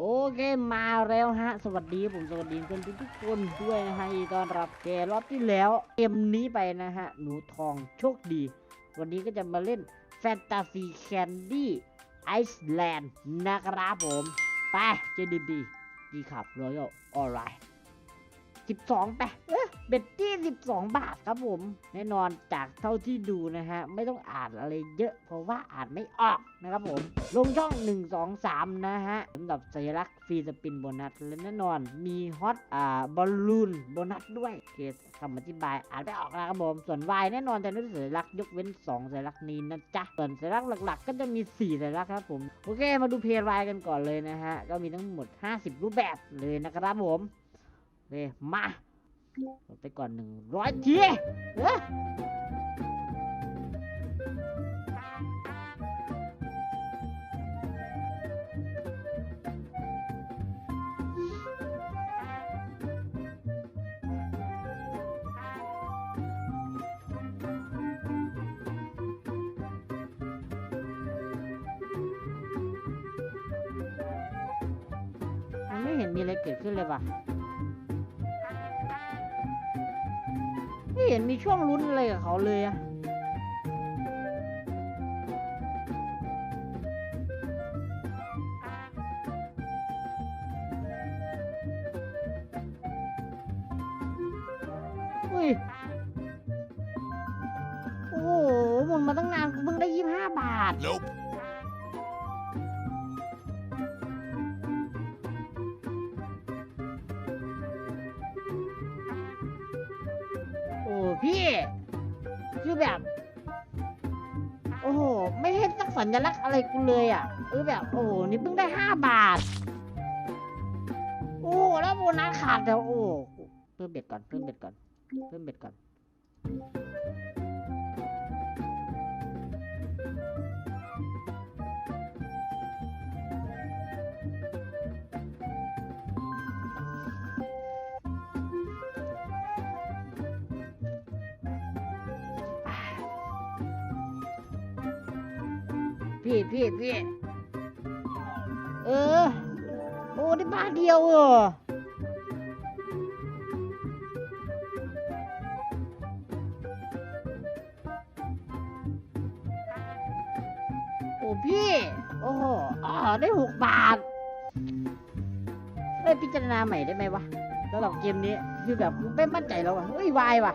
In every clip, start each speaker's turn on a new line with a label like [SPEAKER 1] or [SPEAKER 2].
[SPEAKER 1] โอเคมาแล้วฮะ สวัสดีผมสวัสดีเพื่อนทุกๆคนด้วยนะฮะยินดีต้อนรับแกรอบที่แล้วเกมนี้ไปนะฮะ หนูทองโชคดี วันนี้ก็จะมาเล่นแฟนตาซีแคนดี้ไอซ์แลนด์นะครับผม ไปเจดีดีขับรอยัลออนไลน์สิบสองไปเอ๊ะ เบ็ดที่ 12 บาทครับผม แน่นอนจากเท่าที่ดูนะฮะ ไม่ต้องอ่านอะไรเยอะ เพราะว่าอ่านไม่ออกนะครับผม ลงช่อง 1 2 3 นะฮะสำหรับสัญลักษณ์ฟรีสปินโบนัส และแน่นอนมีฮอตอ่าบอลลูนโบนัสด้วยเกสคำอธิบายอ่านไม่ออกนะครับผม ส่วน Y แน่นอนแต่ด้วยสัญลักษณ์ยกเว้น 2 สัญลักษณ์นี้นะจ๊ะ ส่วนสัญลักษณ์หลัก ๆ ก็จะมี 4 สัญลักษณ์ครับผม โอเค มาดูเพย์ไ Y กันก่อนเลยนะฮะ ก็มีทั้งหมด 50 รูปแบบเลยนะครับผมโอเมา ไปก่อน100ทีเอ้ยมันไม่เห็นมีอะไรเกิดขึ้นเลยว่ะ เห็นมีช่วงลุ้นอะไรกับเขาเลยอะอุ้ย โอ้โหหมุนมาตั้งนานกูเพิ่งได้ยี่ห้าบาท
[SPEAKER 2] Nope.
[SPEAKER 1] พี่ คือแบบ โอ้โห ไม่ให้สักสัญลักษณ์อะไรกูเลยอะเออแบบ โอ้โห นี่เพิ่งได้ห้าบาท โอ้โหแล้วโบนัสขาดแล้วโอ้เพิ่มเบ็ดก่อนเพิ่มเบ็ดก่อนเพิ่มเบ็ดก่อน พี่พี่พี่เออ โอ้ได้บาทเดียวเหรอโอ้พี่ โอ้โหอ๋อได้หกบาทได้พิจารณาใหม่ได้ไหมวะสำหรับเกมนี้คือแบบไม่มั่นใจแล้วอะเฮ้ยวายว่ะ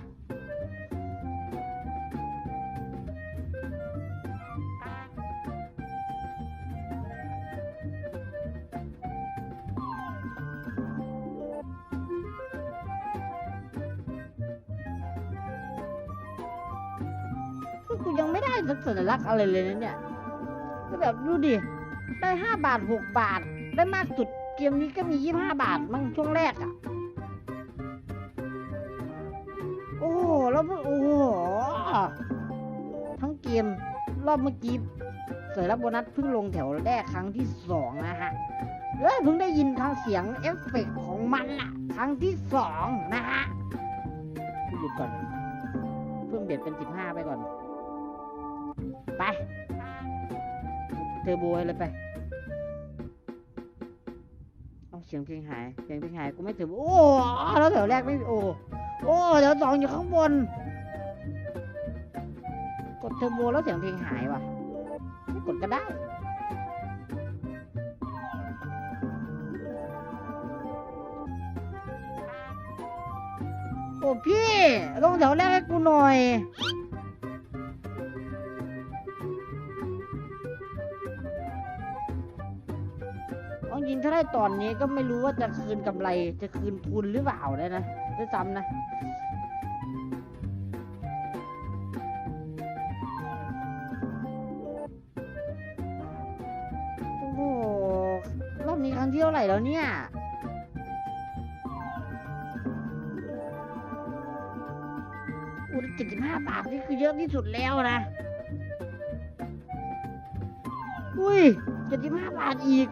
[SPEAKER 1] ก็กูยังไม่ได้สัญลักษณ์อะไรเลยนะเนี่ยก็แบบดูดิ ได้ห้าบาทหกบาท ได้มากสุดเกมนี้ก็มียี่ห้าบาทมั้งช่วงแรกอะ่ะ โอ้โหแล้วมันโอ้โหทั้งเกมรอบเมื่อกี้เสยรับโบนัสเพิ่งลงแถวแรกครั้งที่สองนะฮะเอ้ยเพิ่งได้ยินทางเสียงเอฟเฟกต์ของมันอะครั้งที่สองนะฮะหยุดก่อน เพิ่มเบ็ดเป็นสิบห้าไปก่อน ไป เทอร์โบให้เลยไป เอาเสียงเพลงหาย เสียงเพลงหายกูไม่เทอโบโอ้แล้วแถวแรกไม่โอ้ โอ้แถวสองอยู่ข้างบน กดเทอร์โบแล้วเสียงเพลงหายว่ะ ไม่กดก็ได้โอ้พี่ลงแถวแรกให้กูหน่อย จริงถ้าได้ตอนนี้ก็ไม่รู้ว่าจะคืนกำไร จะคืนทุนหรือเปล่าเลยนะด้วยซ้ำนะโอ้โหรอบนี้ครั้งที่เท่าไหร่แล้วเนี่ยอุยเจ็ดสิบห้าบาทนี่คือเยอะที่สุดแล้วนะ อุ้ยเจ็ดสิบห้าบาทอีก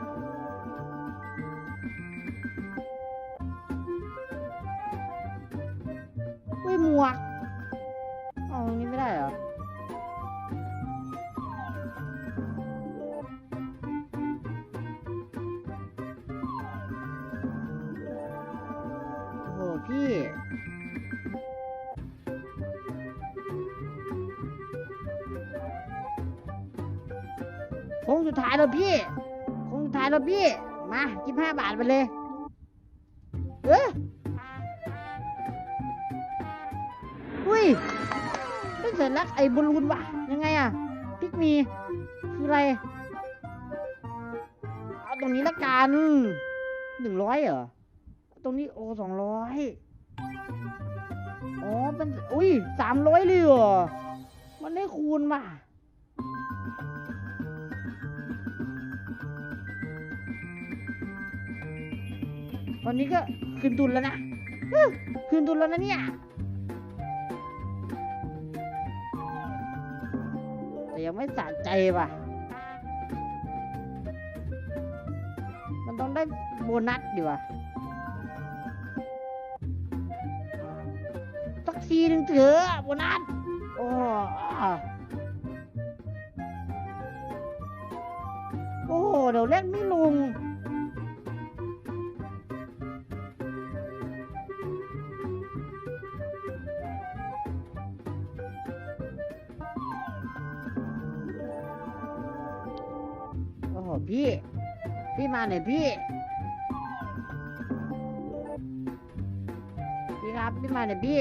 [SPEAKER 1] หมวกเอานี้ไม่ได้เหรอโอ้พี่คงสุดท้ายแล้วพี่คงสุดท้ายแล้วพี่ มากิน5บาทไปเลย เออ สร็จแล้วไอ้บอลลูนวะยังไงอะพิกมีคืออะไร เอาตรงนี้ละกันหนึ่งร้อยเหรอ ตรงนี้โอสองร้อยอ๋อเป็นอุ้ยสามร้อยเลยเหรอ มันได้คูณว่ะตอนนี้ก็คืนทุนแล้วนะคืนทุนแล้วนะเนี่ย ไม่สะใจว่ะ มันต้องได้โบนัสดีว่ะสักทีหนึ่งเถอะโบนัส โอ้โอ้โหเดี๋ยวเล่นไม่ลง โอ้โหพี่ พี่มาหน่อยพี่ พี่ครับ พี่มาหน่อยพี่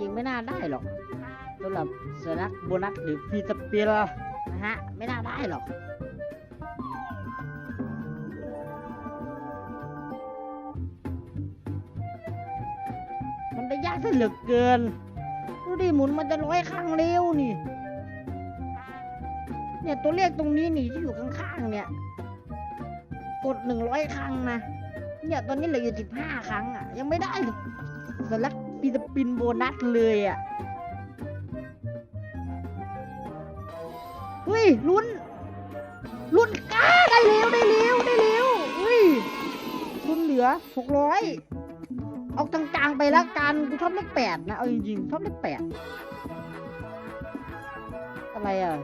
[SPEAKER 1] ริงไม่น่าได้หรอกสำหรับสนักโบนัสหรือฟีสเปียร์นะฮะ ไม่น่าได้หรอกมันได้ยากซะเหลือเกิน ดูดิหมุนมันจะร้อยครั้งเร็วนี่ เนี่ยตัวเลขตรงนี้นี่ที่อยู่ข้างๆเนี่ย กดหนึ่งร้อยครั้งนะ เนี่ยตอนนี้เหลืออยู่สิบห้าครั้งอะ ยังไม่ได้สลัก ปีสปินโบนัสเลยอะเฮ้ยลุ้นลุ้นก้าได้เร็วได้เร็วได้เร็วเฮ้ยลุ้นเหลือหกร้อยเอากลางๆไปละกันกูชอบเลขแปดนะเอาจริงๆชอบเลขแปดอะไรอะ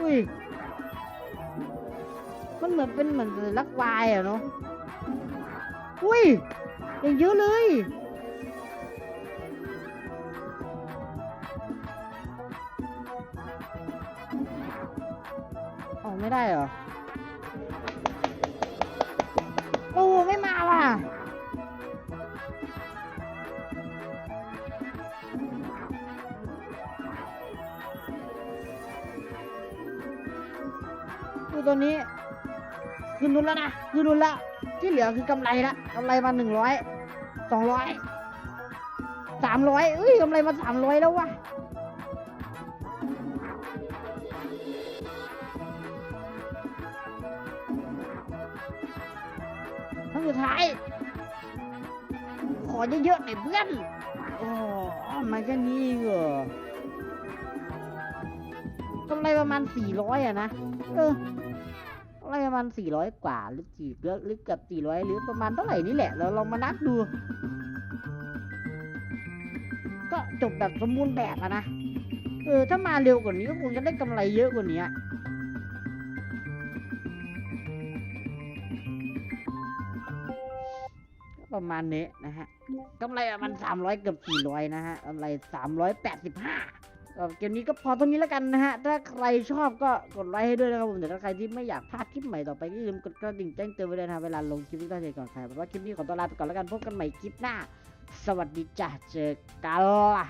[SPEAKER 1] อุ้ยมันเหมือนเป็นเหมือนลักวายอะเนาะ อุ้ยอย่างเยอะเลย ออกไม่ได้เหรอ โอ้ ไม่มาว่ะดูตัวนี้ คืนนุนแล้วนะคืนนุนแล้วที่เหลือคือกำไรละกำไรมาหนึ่งร้อยสองร้อยสามร้อยเอ้ยกำไรมาสามร้อยแล้ววะครั้งสุดท้าย ขอเยอะๆหน่อยเพื่อนโอ้มาแค่นี้เองเหรอกำไรประมาณสี่ร้อยอะนะ เออ อะไรประมาณสี่ร้อยกว่า หรือกี่หรือหรือเกือบสี่ร้อยหรือประมาณเท่าไหร่นี่แหละ เราลองมานับดู ก็จบแบบสมบูรณ์แบบอะนะ เออ ถ้ามาเร็วกว่านี้ก็คงจะได้กำไรเยอะกว่านี้ก็ประมาณนี้นะฮะกำไรประมาณสามร้อยเกือบสี่ร้อยนะฮะกำไรสามร้อยแปดสิบห้า เกมนี้ก็พอเท่านี้แล้วกันนะฮะ ถ้าใครชอบก็กดไลค์ให้ด้วยนะครับผมแต่ถ้าใครที่ไม่อยากพลาดคลิปใหม่ต่อไปก็อย่าลืมกดกระดิ่งแจ้งเตือนไว้เลยนะเวลาลงคลิปที่ต้องเจก่อนใครเพราะว่าคลิปนี้ขอตัวลาไปก่อนแล้วกันพบกันใหม่คลิปหน้า สวัสดีจ้าเจอกันล่ะ